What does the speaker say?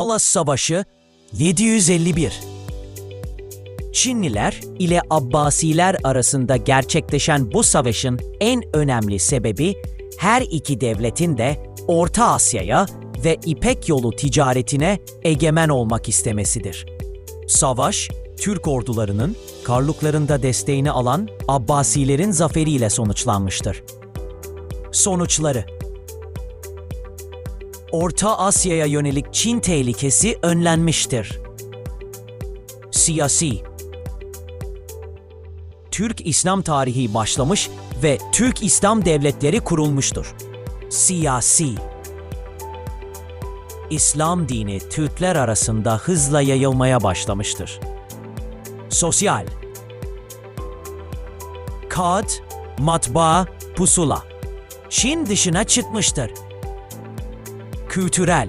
Talas Savaşı 751 Çinliler ile Abbasiler arasında gerçekleşen bu savaşın en önemli sebebi her iki devletin de Orta Asya'ya ve İpek yolu ticaretine egemen olmak istemesidir. Savaş, Türk ordularının Karluklarında desteğini alan Abbasilerin zaferiyle sonuçlanmıştır. Sonuçları Orta Asya'ya yönelik Çin tehlikesi önlenmiştir. Siyasi Türk İslam tarihi başlamış ve Türk İslam devletleri kurulmuştur. Siyasi İslam dini Türkler arasında hızla yayılmaya başlamıştır. Sosyal Kağıt, matbaa, pusula Çin dışına çıkmıştır kültürel